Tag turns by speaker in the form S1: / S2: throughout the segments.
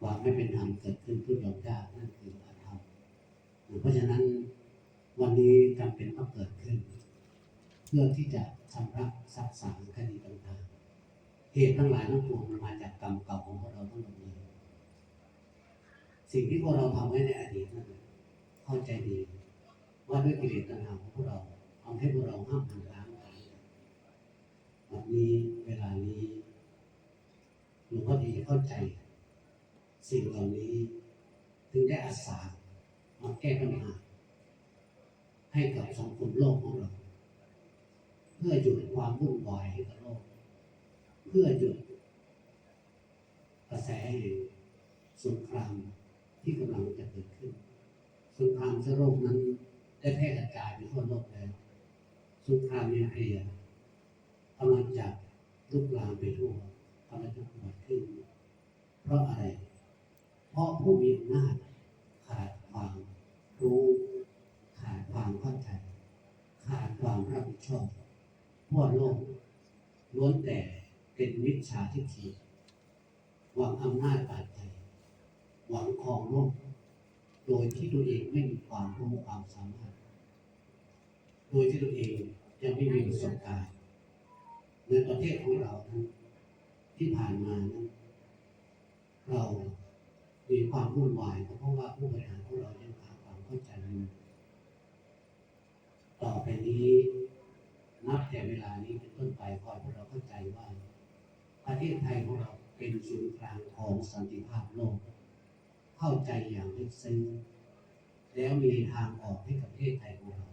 S1: ความไม่เป็นธรรมเกิดขึ้นทุกยอมยากนั่นคืออาธรรมเพราะฉะนั้นวันนี้จำเป็นต้องเกิดขึ้น เพื่อที่จะชำระซักสางคดีต่างๆเหตุทั้งหลายทั้งปวงมันมาจากกรรมเก่าของพวกเราทั้งหมดเลยสิ่งที่พวกเราทำไว้ในอดีตนั้นเข้าใจดีว่าด้วยกิเลสตัณหาของพวกเราทำให้พวกเราห้ามหันล้างกันวันนี้เวลานี้หลวงพ่อดีเข้าใจ สิ่งเหล่านี้ ถึงได้อาสามาแก้ปัญหา ให้กับสังคมโลกของเรา เพื่อหยุดความวุ่นวายให้กับโลก เพื่อหยุดกระแสแห่งสงครามที่กำลังจะเกิดขึ้น สงครามเชื้อโรคนั้นได้แพร่กระจายไปทั่วโลกแล้ว สงครามนิวเคลียร์กำลังจะลุกลามไปทั่วกำลังจะเกิดขึ้น เพราะอะไร เพราะผู้มีอำนาจขาดความรู้ขาดความเข้าใจขาดความรับผิดชอบทั่วโลกล้วนแต่เป็นมิจฉาทิฏฐิหวังอำนาจบาดใจหวังครองโลก โดยที่ตัวเองไม่มีความรู้ความสามารถ โดยที่ตัวเองยังไม่มีประสบการณ์ในประเทศของเรานั้นที่ผ่านมานั้นเรา มีความวุ่นวายเพราะว่าผู้บริหารของเรายังขาดความเข้าใจอยู่ต่อไปนี้นับแต่เวลานี้เป็นต้นไปขอให้พวกเราเข้าใจว่า ประเทศไทยของเราเป็นศูนย์กลางของสันติภาพโลก เข้าใจอย่างลึกซึ้งแล้วมีทางออกให้กับประเทศไทยของเรา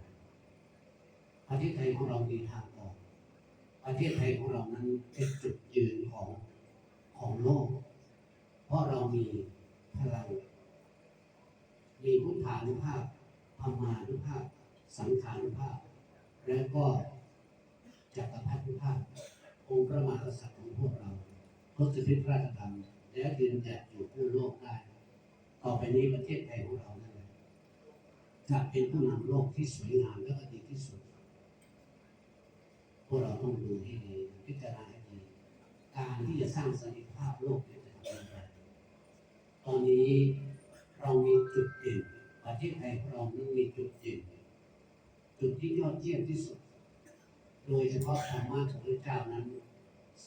S1: ประเทศไทยของเรามีทางออก ประเทศไทยของเรานั้นเป็นจุดยืนของของโลก เพราะเรามี พลัง มีพุทธานุภาพธรรมานุภาพ สังขานุภาพ และก็จักรพรรดิภาพ องค์พระมหากษัตริย์ของพวกเราทศพิธราธรรมและยืนหยัดอยู่คู่โลกได้ ต่อไปนี้ประเทศไทยของเรานั่นแหละจะเป็นผู้นำโลกที่สวยงามและดีที่สุด พวกเราต้องดูให้ดีพิจารณาให้ดี การที่จะสร้างสันติภาพโลกเนี่ยจะทำอย่างไร ตอนนี้เรามีจุดเด่นประเทศไทยของเรานั้นมีจุดเด่นจุดที่ยอดเยี่ยมที่สุด โดยเฉพาะธรรมะของพระเจ้านั้น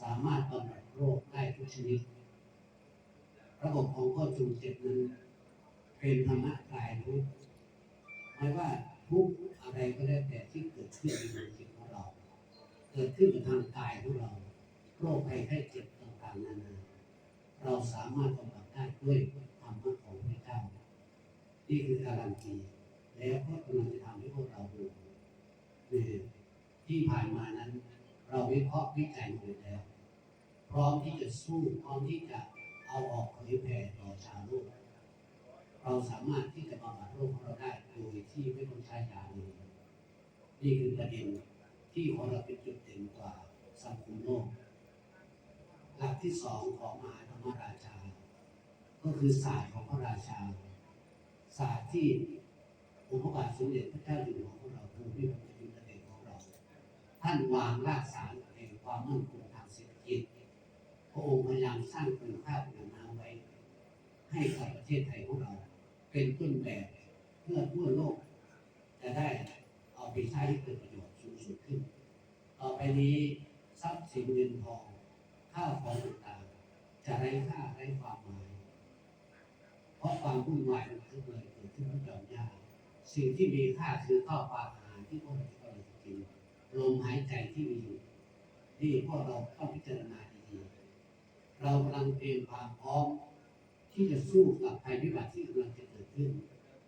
S1: สามารถบำบัดโรคได้ทุกชนิด ระบบของข้อจูงเจ็ดนั้นเป็นธรรมะกายทุกข์หมายว่าทุกอะไรก็แล้แต่ที่เกิดขึ้นในจิตของเรา เกิดขึ้นกับทางกายของเรา โรคภัยไข้เจ็บต่างๆนานา เราสามารถบำบัด ได้ด้วยธรรมะของพระเจ้า นี่คือการันตีแล้วก็กำลังจะทำให้พวกเราดูนี่ที่ผ่านมานั้น เราวิเคราะห์วิจัยหมดแล้ว พร้อมที่จะสู้พร้อมที่จะเอาออกเผยแผ่ต่อชาวโลกเราสามารถที่จะบำบัดโรคของเราได้โดยที่ไม่ต้องใช้ยาเลยนี่คือประเด็นที่ของเราเป็นจุดเด่นกว่าสังคมโลกหลักที่สองของมหาธรรมราชา ก็คือศาสตร์ของพระราชา ศาสตร์ที่องค์พระบาทสมเด็จพระเจ้าอยู่หัวของเราพระบรมราชินีของเรา ท่านวางรากฐานแห่งความมั่นคงทางเศรษฐกิจพระองค์พยายามสร้างคุณค่าทางน้ำไว้ ให้กับประเทศไทยของเรา เป็นต้นแบบเพื่อทั่วโลก จะได้เอาไปใช้ให้เกิดประโยชน์สูงสุดขึ้น ต่อไปนี้ทรัพย์สินเงินทองข้าวของต่างๆจะไร้ค่าไร้ความ เพราะความวุ่นวายมันกิดเลยเกิดขึ้นทุกหย่อมย่าสิ่งที่มีค่าคือข้าวปลาอาหารที่พวกเราจะต้องกินลมหายใจที่มีอยู่นี่พวกเราต้องพิจารณาดีๆเรากำลังเตรียมความพร้อมที่จะสู้กับภัยพิบัติที่กำลังจะเกิดขึ้น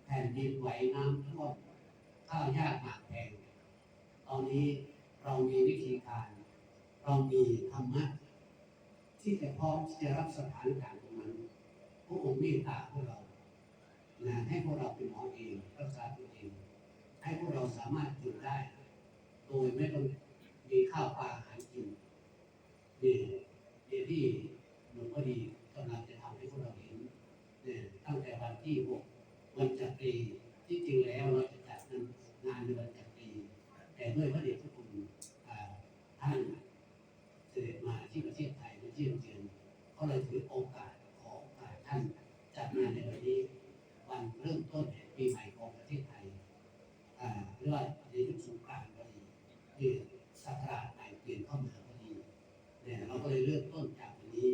S1: แผ่นดินไหวน้ำท่วมข้าวยากหมากแพงตอนนี้เรามีวิธีการ เรามีธรรมะที่จะพร้อมที่จะรับสถานการณ์ ตรงนั้นพระองค์เมตตาพวกเรานะให้พวกเราเป็นหมอเองรักษาตัวเอง ให้พวกเราสามารถอยู่ได้ โดยไม่ต้องมีข้าวปลาอาหารกินเนี่นี่ที่หลวงพ่อดีกำลังจะทำให้พวกเราเห็นเนี่ยตั้งแต่วันที่หกวันจักรีที่จริงแล้วเราจะจัดนั้นงานในวันจักรีแต่ด้วยพระเดชพระคุณอ่าท่านเสด็จมาที่ประเทศไทยมาเยี่ยมเยียนก็เลยถือโอกาสขอโอกาสท่าน ดงานในวันนี้ วันเริ่มต้นแห่งปีใหม่ของประเทศไทยอ่าหรือว่าในยุคสงกรานต์ก็ดีที่สักราชใหม่เปลี่ยนเข้ามาก็ดีเนี่ยเราก็เลยเริ่มต้นจากวันนี้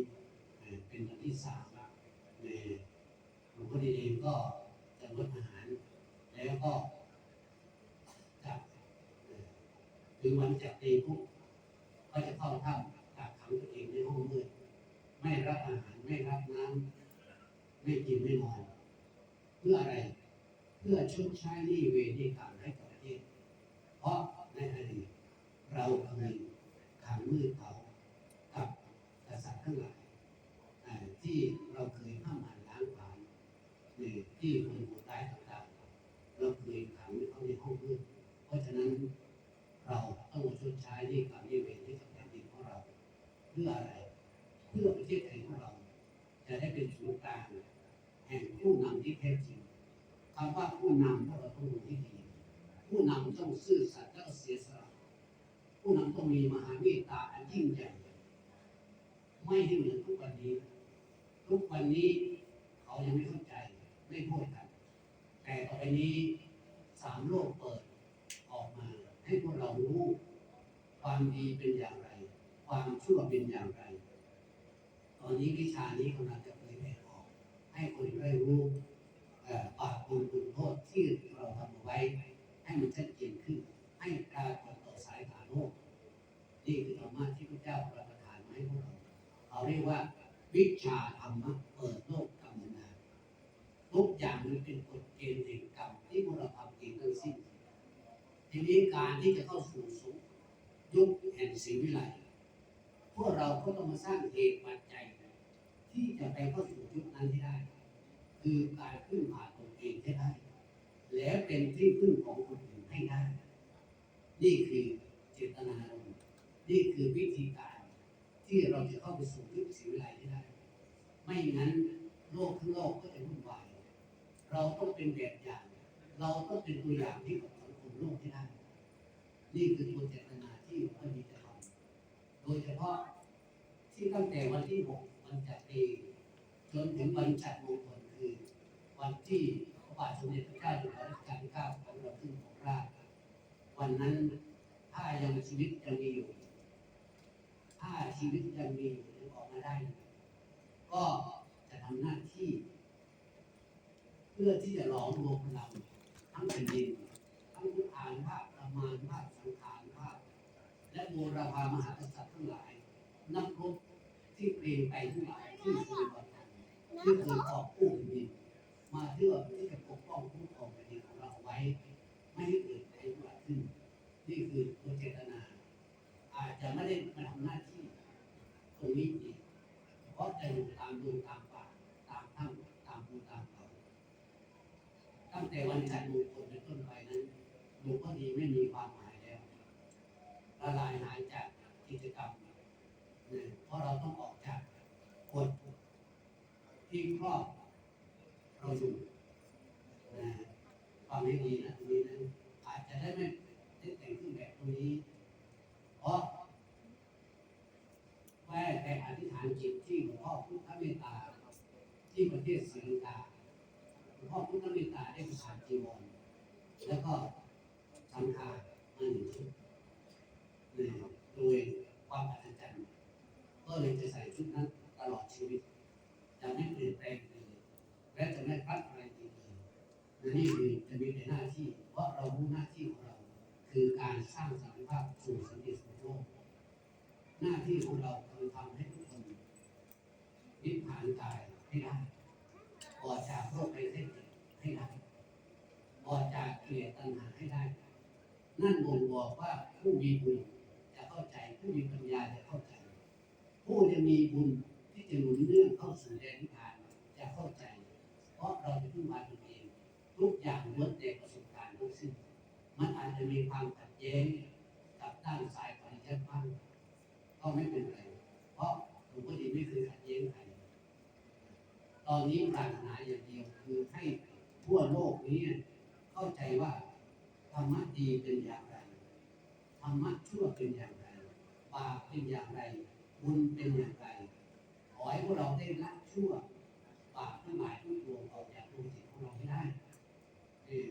S1: เอ่อเป็นวันที่สามเนี่ยหลวงพ่อดีเองก็จะงดอาหาร แล้วก็จะเอ่อถึงวัน จัดตีพุกก็จะเข้าถ้ำกักขังตัวเองในห้องมืดไม่รับอาหารไม่รับน้ำไม่กินไม่นอนเพื่ออะไร เพื่อชดใช้หนี้เวรหนี้กรรมให้กับประเทศเพราะในอดีตเรากำลังขังมืดเขากับกษัตริย์ทั้งหลายที่เราเคยห้ามหันล้างผลาญในที่คนโหดร้ายต่างๆเราเคยขังเขาในห้องมืดเพราะฉะนั้น ต้องมาชดใช้หนี้กรรมหนี้เวรให้กับแผ่นดินของเรา เพื่ออะไร เพื่อประเทศไทยของเรา จะได้เป็นศูนย์กลางแห่งผู้นำที่แท้จริงคำว่าผู้นำเราต้องดูที่ดีผู้นำต้องซื่อสัตย์และก็เสียสละ ผู้นำต้องมีมหาเมตตาอันยิ่งใหญ่ไม่ให้เหมือนทุกวันนี้ ทุกวันนี้เขายังไม่เข้าใจไม่พูดกัน แต่ต่อไปนี้สามโลกเปิดออกมาให้พวกเรารู้ ความดีเป็นอย่างไร ความชั่วเป็นอย่างไร ตอนนี้วิชานี้กำลังจะเผยแผ่ออก ให้คนได้รู้เอ่อบาปบุญคุณโทษที่เราทำเอาไว้ ให้มันชัดเจนขึ้น ให้การต่อสายตาโลกนี่คือธรรมะที่พระเจ้าประทานมาให้พวกเราเขาเรียกว่า วิชาธรรมะเปิดโลกกรรมนาทุกอย่างมันเป็นกฎเกณฑ์แห่งกรรมที่พวกเราทำเองทั้งสิ้น ทีนี้การที่จะเข้าสู่สุขยุคแห่งศรีวิไลพวกเราก็ต้องมา สร้างเหตุปัจจัย ที่จะไปเข้าสู่ยุคนั้นให้ได้ คือการพึ่งพาตนเองให้ได้ และเป็นที่พึ่งของคนอื่นให้ได้ นี่คือเจตนารมณ์นี่คือวิธีการที่เราจะเข้าไปสู่ยุคศรีวิไลให้ได้ ไม่งั้นโลกทั้งโลกก็จะวุ่นวาย เราต้องเป็นแบบอย่าง เราต้องเป็นตัวอย่างที่กับสังคมโลกให้ได้ นี่คือตัวเจตนาที่พระมีจะทำโดยเฉพาะ ที่ตั้งแต่วันที่หกวันจัดเองจนถึงวันจัดมงคลคือ วันที่พระบาทสมเด็จพระเจ้าอยู่หัวรัชกาลที่เก้าของเราขึ้นของราชวันนั้นถ้ายังชีวิตยังมีอยู่ ถ้าชีวิตยังมีอยู่ยังออกมาได้ ก็จะทำหน้าที่ เพื่อที่จะหลอมรวมพลังทั้งแผ่นดินทั้งพุทธานภาพประมาณภาพสังขารภาพและบูรพามหากษัตริย์ทั้งหลาย นักรบ ที่เปลี่ยนไปทั้งหลายที่เคยบรรทมที่คยออกกู้แผ่นดินมาเพื่อที่จะปกป้องคุ้ครองแผ่นดินของเราไว้ ไม่ให้เกิดภัยพิบัติขึ้น นี่คือตัวเจตนา อาจจะไม่ได้มาทำหน้าที่ตรงนี้อีกเพราะจะอยู่ตามดงตามป่าตามถ้ำตามภูตามเขาตั้งแต่วันจันทร์มงคลเป็นต้นไปนั้นหลวงพ่อดีไม่มีความหมายแล้วละลายหายจากกิจกรรมะเราต้องออกจากกฎที่ครอบเราอยู่นะความไม่ดีนะตรงนี้นะอาจจะได้ไม่ได้แต่งเครื่องแบบตรงนี้ เพราะแม่แต่อธิษฐานจิตที่หลวงพ่อพุทธเมตตา ที่ประเทศศรีลังกาหลวงพ่อพุทธเมตตาได้ประทานจีวรแล้วก็สังฆามาหนึ่งชุดเนี่ยโดยความอัศจรรย์ ก็เลยจะใส่ชุดนั้นตลอดชีวิต จะไม่เปลี่ยนแปลงเลยและจะไม่พลาดอะไรอีกเลยและนี่คือจะมีในหน้าที่ เพราะเรารู้หน้าที่ของเรา คือการสร้างสันติภาพสู่สันติสุขโลกหน้าที่ของเราคือทำให้ทุกคนนิพพานกายให้ได้ออกจากโรคไปเส้นให้ได้ออกจากเกลียดตัณหาให้ได้ นั่นบ่งบอกว่าผู้มีบุญจะเข้าใจผู้มีปัญญาจะเข้าใจ ผู้จะมีบุญที่จะหนุนเรื่องเข้าสู่แดนนิพพานจะเข้าใจ เพราะเราจะพึ่งมาตนเอง ทุกอย่างล้วนแต่ประสบการณ์ทั้งสิ้น มันอาจจะมีความขัดแย้งกับด้านสายปริยัติบ้างก็ไม่เป็นไร เพราะหลวงพ่อดีไม่เคยขัดแย้งใครตอนนี้ปรารถนาอย่างเดียวคือให้ทั่วโลกนี้เข้าใจว่าธรรมะดีเป็นอย่างไรธรรมะชั่วเป็นอย่างไรบาปเป็นอย่างไร คุณเป็นอย่างไรขอให้พวกเราได้ละชั่วบาปทั้งหลายทั้งปวงออกจากดวงจิตของเราไม่ได้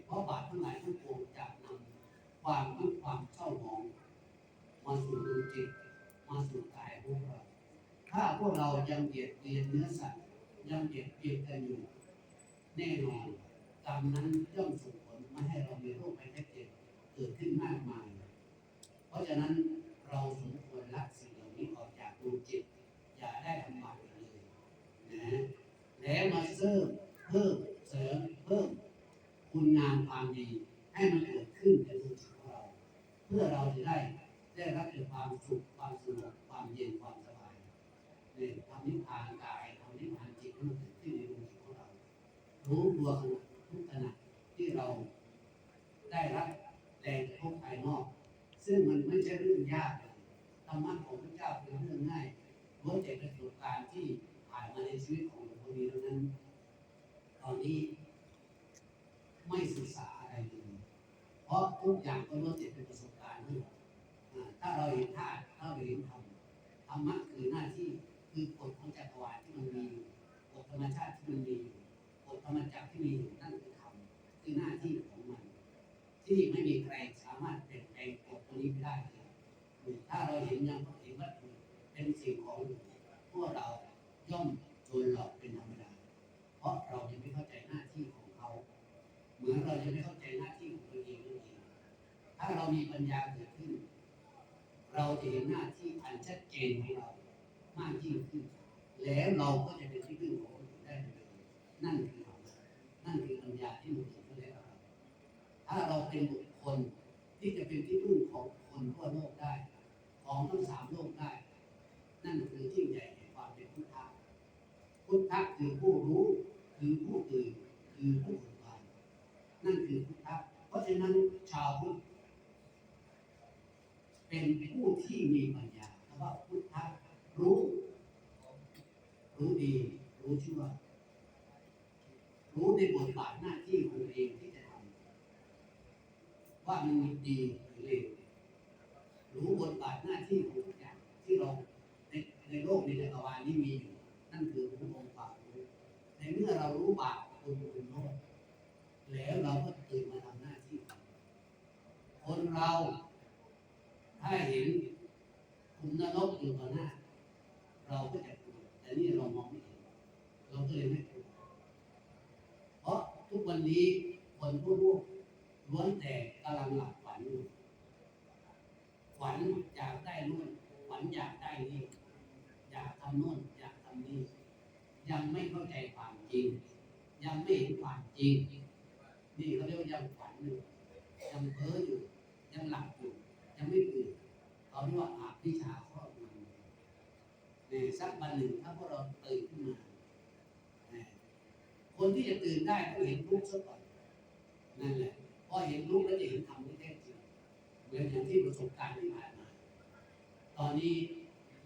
S1: เพราะบาปทั้งหลายทั้งปวงจะนำความทุกข์ความเศร้าหมองมาสู่ดวงจิตมาสู่กายของเรา ถ้าพวกเรายังเบียดเบียนเนื้อสัตว์ยังเบียดเบียนกันอยู่ แน่นอนกรรมนั้นย่อมส่งผลมาให้เรามีโรคภัยแท้เจ็บเกิดขึ้นมากมาย เพราะฉะนั้นเราสม มาเสริมเพิ่มเสริมเพิ่มคุณงามความดีให้มันเกิดขึ้นในดวงจิตของเรา เพื่อเราจะได้ได้รับความสุขความสงบความเย็นความสบายเนี่ยทำนิพพานกายทำนิพพานจิตให้มันเกิดขึ้นในดวงจิตของเรา รู้ตัวขณะทุกขณะที่เราได้รับแรงกระทบภายนอก ซึ่งมันไม่ใช่เรื่องยากเลยธรรมะของพระเจ้าเป็นเรื่องง่ายล้วนแต่เป็นประสบการณ์ที่ผ่านมาในชีวิตของ หลวงพ่อดีเท่านั้น ตอนนี้ไม่ศึกษาอะไรเลยเพราะทุกอย่างก็ล้วนแต่เป็นประสบการณ์ทั้งหมดอ่าถ้าเราเห็นธาตุถ้าเราเห็นธรรมธรรมะคือหน้าที่คือกฎของจักรวาลที่มันมีอยู่กฎธรรมชาติที่มันมีอยู่กฎธรรมจักรที่มีอยู่นั่นคือธรรมคือหน้าที่ของมัน ที่ไม่มีใครสามารถเปลี่ยนแปลงกฎตัวนี้ไปได้เลยถ้าเราเห็นยังเห็นวัตถุเป็นสิ่งของพวกเราย่อม โดนหลอกเป็นธรรมดา เพราะเราจะไม่เข้าใจหน้าที่ของเขา เหมือนเราจะไม่เข้าใจหน้าที่ของตัวเองนั่นเอง ถ้าเรามีปัญญาเกิดขึ้น เราจะเห็นหน้าที่อันชัดเจนของเรามากยิ่งขึ้น แล้วเราก็จะเป็นที่พึ่งของคนอื่นได้เลยนั่นคือธรรมนั่นคือปัญญาที่มันเกิดขึ้นในเราถ้าเราเป็นบุคคลที่จะเป็นที่พึ่งของคนทั่วโลกได้ ของทั้งสามโลกได้ นั่นคือที่งใหญ่แห่งความเป็นพุทธะพุทธะคือผู้รู้ คือผู้ตื่นคือผู้เบิกบานนั่นคือพุทธะเพราะฉะนั้นชาวพุทธเป็นผู้ที่มีปัญญาคำว่าพุทธะรู้ รู้ดี รู้ชั่ว รู้ในบทบาทหน้าที่ของตัวเองที่จะทำว่ามันดีหรือเลวรู้บทบาทหน้าที่ของทุกอย่างที่เราในในโลกในจักรวาลนี้มีอยู่ นั่นคือรู้องค์ความรู้ใน เรารู้บาปคุณคุณโทษแล้วเราก็ตื่นมาทำหน้าที่ คนเราถ้าเห็นคุณนรกอยู่ต่อหน้า เราก็จะกลัวแต่นี่เรามองไม่เห็นเราก็เลยไม่กลัวเพราะทุกวันนี้คนผู้รู้ล้วนแต่กำลังหลับฝันอยู่ฝันอยากได้นู่นฝันอยากได้นี่อยากทำโน่นอยากทำนี่ยังไม่เข้าใจความ ยังไม่เห็นความจริงนี่เขาเรียกว่ายังฝันอยู่ยังเพ้ออยู่ ยังหลับอยู่ ยังไม่ตื่นเขาเรียกว่าอาภิชาครอบงำเนี่ยสักวันหนึ่งถ้าพวกเราตื่นขึ้นมาคนที่จะตื่นได้ต้องเห็นรูปซะก่อนนั่นแหละพอเห็นรูปแล้วจะเห็นธรรมที่แท้จริงเหมือนอย่างที่ประสบการณ์ที่ผ่านมา ตอนนี้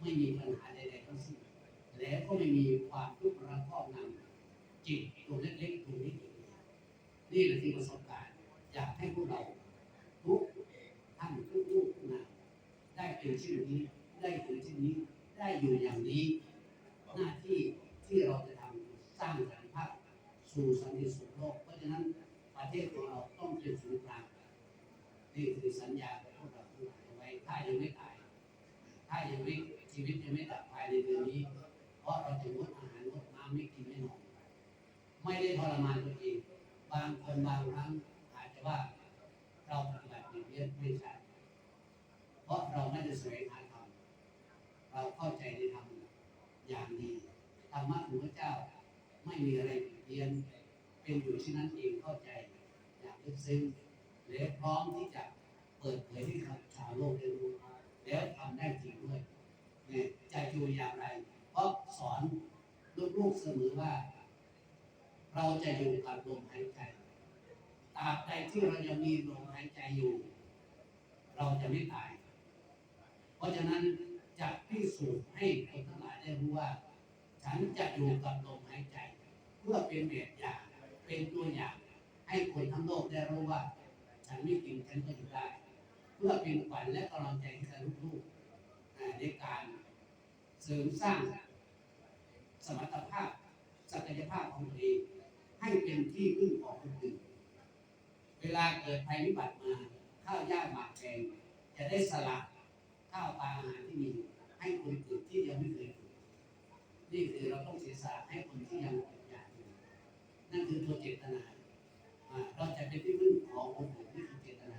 S1: ไม่มีปัญหาใดๆทั้งสิ้นแล้วก็ไม่มีความทุกข์ระครอบงำ จิตตัวเล็กๆตัวนี้นี่แหละที่ประสบการณ์อยากให้พวกเราทุกท่านทุกลูกทุกนาได้เป็นเช่นนี้ได้ถึงเช่นนี้ได้อยู่อย่างนี้ หน้าที่ที่เราจะทำสร้างสันติภาพสู่สันติสุขโลก เพราะฉะนั้นประเทศของเราต้องเป็นศูนย์กลางนี่คือสัญญาของพวกเราทั้งหลายเอาไว้ถ้ายังไม่ตาย ถ้ายังไม่ชีวิตยังไม่ดับภายในเดือนนี้ เพราะเราจะงดอาหารงดน้ำไม่กินไม่นอน ไม่ได้ทรมานตัวเองบางคนบางครั้งอาจจะว่าเราปฏิบัติอย่างนี้ไม่ใช่เพราะเราไม่ได้แสวงหาธรรมเราเข้าใจในธรรมอย่างดีธรรมะของพระเจ้าไม่มีอะไรผิดเพี้ยนเป็นอยู่เช่นนั้นเองเข้าใจอย่างลึกซึ้งและพร้อมที่จะเปิดเผยให้กับชาวโลกได้รู้แล้วทำได้จริงด้วยเนี่ยจะอยู่อย่างไร เพราะสอนลูกๆเสมอว่า เราจะอยู่กับลมหายใจตราบใดที่เรายังมีลมหายใจอยู่ เราจะไม่ตาย เพราะฉะนั้นจะพิสูจน์ให้คนทั้งหลายได้รู้ว่า ฉันจะอยู่กับลมหายใจ เพื่อเป็นแบบอย่างเป็นตัวอย่าง ให้คนทั้งโลกได้รู้ว่า ฉันไม่กินฉันก็อยู่ได้ เพื่อเป็นขวัญและกำลังใจให้กับลูกๆในการเสริมสร้างสมรรถภาพศักยภาพของตัวเอง ให้เป็นที่พึ่งของคนอื่นเวลาเกิดภัยพิบัติมาข้าวยากหมากแพงจะได้สละข้าวปลาอาหารที่มีให้คนอื่นที่ยังไม่เคยถูกนี่คือเราต้องเสียสละให้คนที่ยังอดอยากอยู่นั่นคือตัวเจตนาเราจะเป็นที่พึ่งของคนอื่นนี่คือเจตนา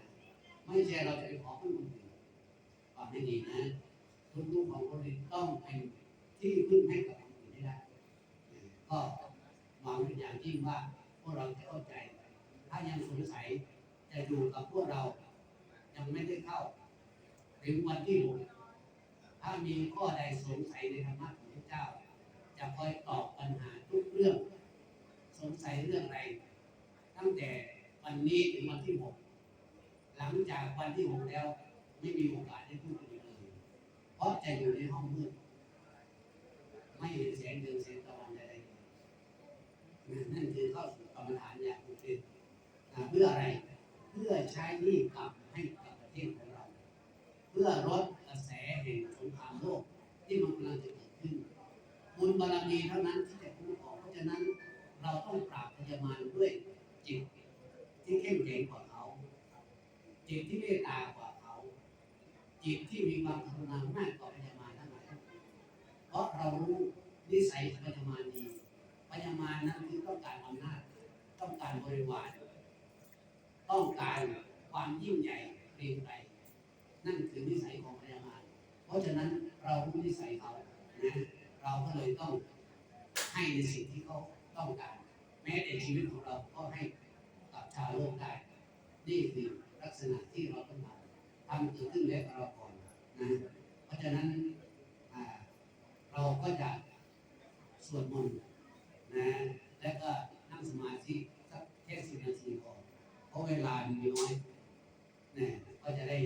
S1: ไม่ใช่เราจะไปขอพึ่งคนอื่นฟังให้ดีนะทุกทุกของคนอื่นต้องเป็นที่พึ่งให้กับคนอื่นให้ได้ก็หวังเป็นอย่างยิ่ง ว่าพวกเราจะเข้าใจ ถ้ายังสงสัยจะอยู่กับพวกเรา ยังไม่ได้เข้า ถึงวันที่หกถ้ามีข้อใดสงสัยในธรรมะของพระเจ้า จะคอยตอบปัญหาทุกเรื่อง สงสัยเรื่องอะไร ตั้งแต่วันนี้ถึงวันที่หกหลังจากวันที่หกแล้ว ไม่มีโอกาสได้พูดคุยเลย เพราะจะอยู่ในห้องมืดไม่เห็นแสงเดือนแสงตะวันใดๆนั่นคือเข้าสู่กรรมฐานอย่างถูกต้องนะเพื่ออะไร เพื่อใช้หนี้กลับให้กับประเทศของเรา เพื่อลดกระแสแห่งสงครามโลกที่มันกำลังจะเกิดขึ้นบุญบารมีเท่านั้นที่จะคุ้มครองเพราะฉะนั้นเราต้องปราบพยามารด้วยจิตที่เข้มแข็งกว่าเขาจิตที่เมตตากว่าเขา จิตที่มีความกรุณามากกว่าพยามารทั้งหลายเพราะเรารู้นิสัยพยามารดีพยามารนั้นคือต้องการอำนาจ ต้องการบริวาร ต้องการความยิ่งใหญ่เกรียงไกรนั่นคือนิสัยของพยามารเพราะฉะนั้นเรารู้นิสัยเขานะเราก็เลยต้อง ให้ในสิ่งที่เขาต้องการ แม้แต่ชีวิตของเราก็ให้กับชาวโลกได้นี่คือลักษณะที่เราต้องทำทำเกิดขึ้นแล้วกับเราก่อนนะเพราะฉะนั้นเราก็จะสวดมนต์นะแล้วก็นั่งสมาธิสักแค่สิบนาทีก่อนเพราะเวลามีน้อยนะก็จะได้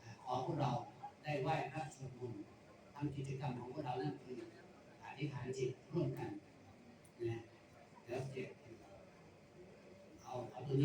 S1: อ่าขอพวกเราได้ไหว้พระสวดมนต์ทำกิจกรรมของพวกเรานั่นคืออธิษฐานจิตร่วมกัน น